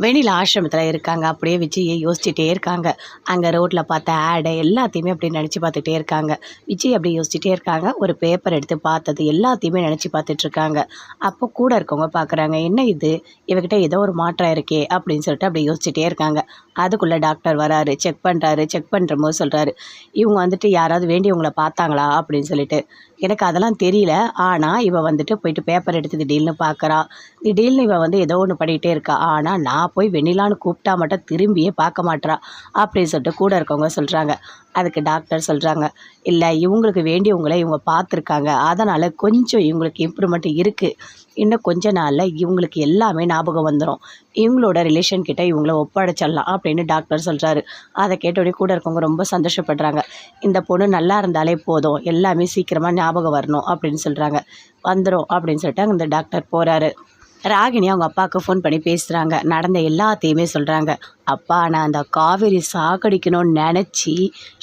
வெண்ணிலா ஆசிரமத்தில் இருக்காங்க. அப்படியே விஜயை யோசிச்சுட்டே இருக்காங்க. அங்கே ரோட்டில் பார்த்த ஆடை எல்லாத்தையுமே அப்படி நினச்சி பார்த்துட்டே இருக்காங்க. விஜய் அப்படி யோசிச்சுட்டே இருக்காங்க. ஒரு பேப்பர் எடுத்து பார்த்தது எல்லாத்தையுமே நினச்சி பார்த்துட்ருக்காங்க அப்போ கூட இருக்கவங்க பார்க்குறாங்க என்ன இது? இவகிட்ட ஏதோ ஒரு மாற்றம் இருக்கே அப்படின்னு சொல்லிட்டு அப்படி யோசிச்சுட்டே இருக்காங்க. அதுக்குள்ளே டாக்டர் வராரு செக் பண்ணுறாரு செக் பண்ணுற போது சொல்கிறாரு இவங்க வந்துட்டு யாராவது வேண்டியவங்களை பார்த்தாங்களா? அப்படின்னு சொல்லிட்டு. எனக்கு அதெல்லாம் தெரியல. ஆனால் இவள் வந்துட்டு போயிட்டு பேப்பர் எடுத்து திடீர்னு பார்க்குறா. திடீர்னு இவள் வந்து ஏதோ ஒன்று பண்ணிகிட்டே இருக்கா. ஆனால் நான் போய் வெண்ணிலான்னு கூப்பிட்டா மட்டும் திரும்பியே பார்க்க மாட்றா. அப்படின்னு சொல்லிட்டு கூட இருக்கவங்க சொல்கிறாங்க அதுக்கு டாக்டர் சொல்கிறாங்க இல்லை இவங்களுக்கு வேண்டியவங்களை இவங்க பார்த்துருக்காங்க. அதனால் கொஞ்சம் இவங்களுக்கு இம்ப்ரூவ்மெண்ட் இருக்குது இன்னும் கொஞ்ச நாளில் இவங்களுக்கு எல்லாமே ஞாபகம் வந்துடும் இவங்களோட ரிலேஷன் கிட்ட இவங்கள ஒப்படைச்சிடலாம் அப்படின்னு டாக்டர் சொல்கிறாரு அதை கேட்டோடனே கூட இருக்கவங்க ரொம்ப சந்தோஷப்படுறாங்க. இந்த பொண்ணு நல்லா இருந்தாலே போதும். எல்லாமே சீக்கிரமாக ஞாபகம் வரணும் அப்படின்னு சொல்கிறாங்க வந்துடும் அப்படின்னு சொல்லிட்டு அந்த டாக்டர் போகிறாரு ராகினி அவங்க அப்பாவுக்கு ஃபோன் பண்ணி பேசுகிறாங்க நடந்த எல்லாத்தையுமே சொல்கிறாங்க அப்பா நான் அந்த காவேரி சாகடிக்கணும்னு நினச்சி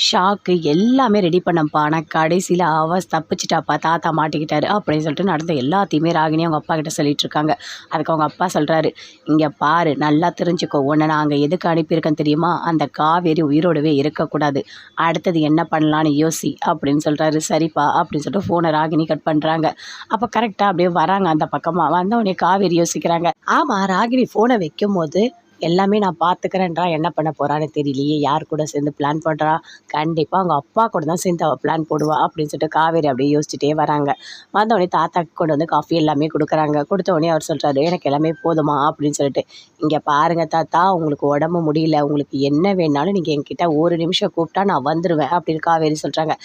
ஷாக்கு எல்லாமே ரெடி பண்ணப்பா ஆனால் கடைசியில் அவ தப்பிச்சிட்டாப்பா தாத்தா மாட்டிக்கிட்டாரு அப்படின்னு சொல்லிட்டு நடந்த எல்லாத்தையுமே ராகினி அவங்க அப்பா கிட்ட சொல்லிட்டு இருக்காங்க. அதுக்கு அவங்க அப்பா சொல்கிறாரு இங்கே பாரு நல்லா தெரிஞ்சுக்கோ. உன்னை நாங்கள் எதுக்கு அனுப்பியிருக்கேன் தெரியுமா? அந்த காவேரி உயிரோடவே இருக்கக்கூடாது. அடுத்தது என்ன பண்ணலான்னு யோசி அப்படின்னு சொல்கிறாரு சரிப்பா அப்படின்னு சொல்லிட்டு ஃபோனை ராகினி கட் பண்ணுறாங்க அப்போ கரெக்டாக அப்படியே வராங்க அந்த பக்கமாக வந்தவொடனே காவேரி யோசிக்கிறாங்க. ஆமாம் ராகினி ஃபோனை வைக்கும் போது எல்லாமே நான் பார்த்துக்கிறேன்றா என்ன பண்ண போகிறான்னு தெரியலையே யார் கூட சேர்ந்து பிளான் பண்ணுறா கண்டிப்பாக அவங்க அப்பா கூட தான் சேர்ந்து அவள் பிளான் போடுவா அப்படின்னு சொல்லிட்டு காவேரி அப்படியே யோசிச்சுட்டே வராங்க. வந்தவொடனே தாத்தாக்கு கொண்டு வந்து காஃபி எல்லாமே கொடுக்குறாங்க. கொடுத்த உடனே அவர் சொல்கிறாரு எனக்கு எல்லாமே போதுமா அப்படின்னு சொல்லிட்டு. இங்கே பாருங்கள் தாத்தா உங்களுக்கு உடம்பு முடியல உங்களுக்கு என்ன வேணாலும் நீங்கள் என்கிட்ட ஒரு நிமிஷம் கூப்பிட்டா நான் வந்துடுவேன் அப்படின்னு காவேரி சொல்கிறாங்க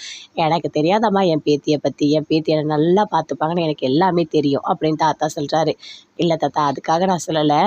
எனக்கு தெரியாதம்மா என் பேத்தியை பற்றி என் பேத்தி என்னை நல்லா பார்த்துப்பாங்கன்னு எனக்கு எல்லாமே தெரியும் அப்படின்னு தாத்தா சொல்கிறாரு இல்லை தாத்தா அதுக்காக நான் சொல்லலை.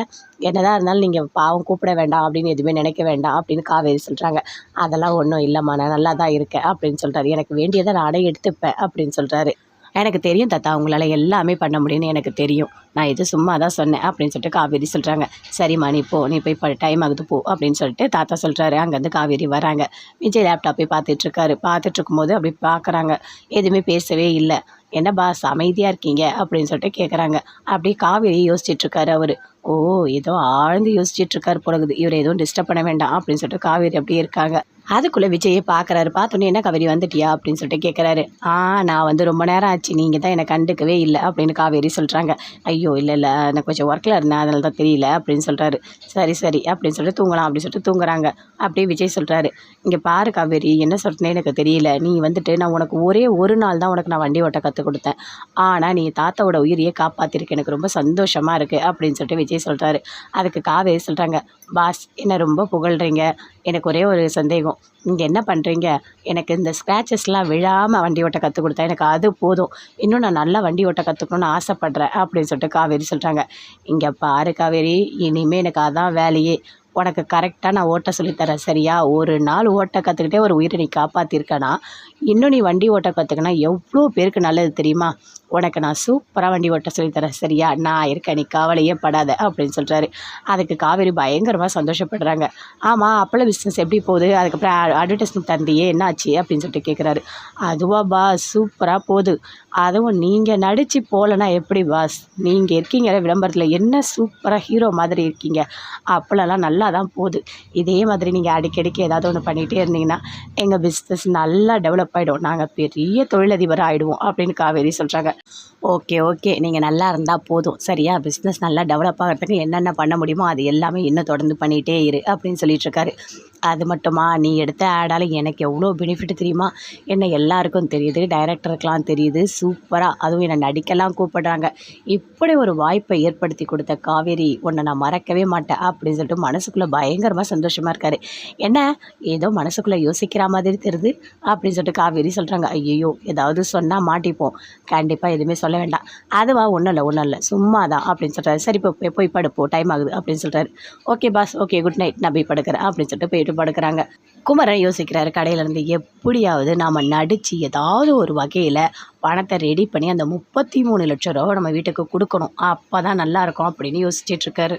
என்னதான் இருந்தாலும் நீங்கள் பாவம் கூப்பிட வேண்டாம் அப்படின்னு எதுவுமே நினைக்க வேண்டாம் அப்படின்னு காவேரி சொல்கிறாங்க அதெல்லாம் ஒன்றும் இல்லைம்மா நான் நல்லா தான் இருக்கேன் அப்படின்னு சொல்கிறாரு எனக்கு வேண்டியதை நானே எடுத்துப்பேன் அப்படின்னு சொல்கிறாரு எனக்கு தெரியும் தாத்தா உங்களால் எல்லாமே பண்ண முடியும்னு எனக்கு தெரியும். நான் இது சும்மா தான் சொன்னேன் அப்படின்னு சொல்லிட்டு காவேரி சொல்கிறாங்க சரிம்மா நீ போ நீ போய் டைம் ஆகுது போ அப்படின்னு சொல்லிட்டு தாத்தா சொல்கிறாரு அங்கேருந்து காவேரி வராங்க. விஜய் லேப்டாப் போய் பார்த்துட்ருக்காரு பார்த்துட்ருக்கும் போது அப்படி பார்க்குறாங்க எதுவுமே பேசவே இல்லை. என்ன பாஸ் அமைதியாக இருக்கீங்க? அப்படின்னு சொல்லிட்டு கேட்குறாங்க அப்படியே காவேரி யோசிச்சிட்ருக்காரு அவர். ஓ ஏதோ ஆழ்ந்து யோசிச்சிட்ருக்காரு போலகுது இவர் எதுவும் டிஸ்டர்ப் பண்ண வேண்டாம் அப்படின்னு சொல்லிட்டு காவேரி அப்படியே இருக்காங்க. அதுக்குள்ளே விஜயை பார்க்குறாரு பார்த்தோன்னே என்ன காவேரி வந்துட்டியா? அப்படின்னு சொல்லிட்டு கேட்குறாரு ஆ நான் வந்து ரொம்ப நேரம் ஆச்சு. நீங்கள் தான் என்னை கண்டுக்கவே இல்லை அப்படின்னு காவேரி சொல்கிறாங்க ஐயோ இல்லை இல்லை. எனக்கு கொஞ்சம் ஒர்க்கில் இருந்தேன். அதனால தான் தெரியல அப்படின்னு சொல்கிறாரு சரி சரி அப்படின்னு சொல்லிட்டு தூங்கலாம் அப்படின்னு சொல்லிட்டு தூங்குறாங்க. அப்படியே விஜய் சொல்கிறாரு இங்கே பாரு காவேரி என்ன சொல்கிறேன்னு எனக்கு தெரியல. நீ வந்துட்டு நான் உனக்கு ஒரே ஒரு நாள் தான் உனக்கு நான் வண்டி ஓட்ட கற்றுக் கொடுத்தேன். ஆனால் நீ தாத்தாவோட உயிரையே காப்பாற்றிருக்கு எனக்கு ரொம்ப சந்தோஷமாக இருக்குது அப்படின்னு சொல்லிட்டு விஜய் சொல்கிறாரு அதுக்கு காவே சொல்கிறாங்க பாஸ் என்னை ரொம்ப புகழ்கிறீங்க எனக்கு ஒரே ஒரு சந்தேகம். நீங்கள் என்ன பண்ணுறீங்க எனக்கு இந்த ஸ்க்ராச்சஸ்லாம் விழாமல் வண்டி ஓட்ட கற்றுக் கொடுத்தா எனக்கு அது போதும். இன்னும் நான் நல்லா வண்டி ஓட்ட கற்றுக்கணும்னு ஆசைப்பட்றேன் அப்படின்னு சொல்லிட்டு காவேரி சொல்கிறாங்க இங்கே பாரு காவேரி இனிமேல் எனக்கு அதான் வேலையே. உனக்கு கரெக்டாக நான் ஓட்ட சொல்லித்தரேன் சரியா? ஒரு நாள் ஓட்ட கற்றுக்கிட்டே ஒரு உயிரை நீ காப்பாற்றிருக்கனா இன்னும் நீ வண்டி ஓட்ட கற்றுக்கினா எவ்வளோ பேருக்கு நல்லது தெரியுமா? உனக்கு நான் சூப்பராக வண்டி ஓட்ட சொல்லித்தரேன் சரியா? நான் இருக்கேன் நீ கவலையே படாத அப்படின்னு சொல்கிறாரு அதுக்கு காவேரி பயங்கரமாக சந்தோஷப்படுறாங்க. ஆமாம் அப்பள பிஸ்னஸ் எப்படி போகுது? அதுக்கப்புறம் அட்வர்டைஸ்மெண்ட் தந்தியே என்னாச்சு? அப்படின்னு சொல்லிட்டு கேட்குறாரு அதுவா பாஸ் சூப்பராக போகுது. அதுவும் நீங்கள் நடித்து போகலன்னா எப்படி பாஸ் நீங்கள் இருக்கீங்க விளம்பரத்தில் என்ன சூப்பராக ஹீரோ மாதிரி இருக்கீங்க? அப்போலலாம் நல்லா தான் போகுது. இதே மாதிரி நீங்கள் அடிக்கடிக்கு ஏதாவது ஒன்று பண்ணிகிட்டே இருந்தீங்கன்னா எங்கள் பிஸ்னஸ் நல்லா டெவலப் ஆகிடும் நாங்கள் பெரிய தொழிலதிபர் ஆகிடுவோம் அப்படின்னு காவேரி சொல்கிறாங்க ஓகே ஓகே. நீங்கள் நல்லா இருந்தால் போதும். சரியா? பிஸ்னஸ் நல்லா டெவலப் ஆகிறதுக்கு என்னென்ன பண்ண முடியுமோ அது எல்லாமே இன்னும் தொடர்ந்து பண்ணிகிட்டே இரு அப்படின்னு சொல்லிட்டு இருக்காரு. அது மட்டுமா? நீ எடுத்த ஆடால் எனக்கு எவ்வளோ பெனிஃபிட் தெரியுமா? என்ன எல்லாருக்கும் தெரியுது. டைரக்டருக்கெலாம் தெரியுது. சூப்பராக அதுவும் என்னை நடிக்கலாம் கூப்பிடுறாங்க. இப்படி ஒரு வாய்ப்பை ஏற்படுத்தி கொடுத்த காவேரி உன்னை நான் மறக்கவே மாட்டேன் அப்படின்னு சொல்லிட்டு மனசுக்குள்ளே பயங்கரமாக சந்தோஷமாக இருக்காரு. என்ன? ஏதோ மனசுக்குள்ளே யோசிக்கிற மாதிரி தெரியுது அப்படின்னு சொல்லிட்டு காவேரி சொல்கிறாங்க ஐயோ ஏதாவது சொன்னால் மாட்டிப்போம். கண்டிப்பாக எதுவுமே சொல்ல வேண்டாம். அதுவா? ஒன்றும் இல்லை ஒன்றும் இல்லை. சும்மா தான் அப்படின்னு சொல்கிறாரு சரி இப்போ போய் போய் படுப்போம் டைம் ஆகுது அப்படின்னு சொல்கிறாரு okay boss okay good night நான் போய் படுக்கிறேன் அப்படின்னு சொல்லிட்டு போயிட்டு படுக்கிறாங்க குமரன் யோசிக்கிறாரு கடையிலேருந்து எப்படியாவது நாம் நடித்து ஏதாவது ஒரு வகையில் பணத்தை ரெடி பண்ணி அந்த முப்பத்தி மூணு லட்ச ரூபாவை நம்ம வீட்டுக்கு கொடுக்கணும். அப்போ தான் நல்லாயிருக்கும் அப்படின்னு யோசிச்சிட்ருக்காரு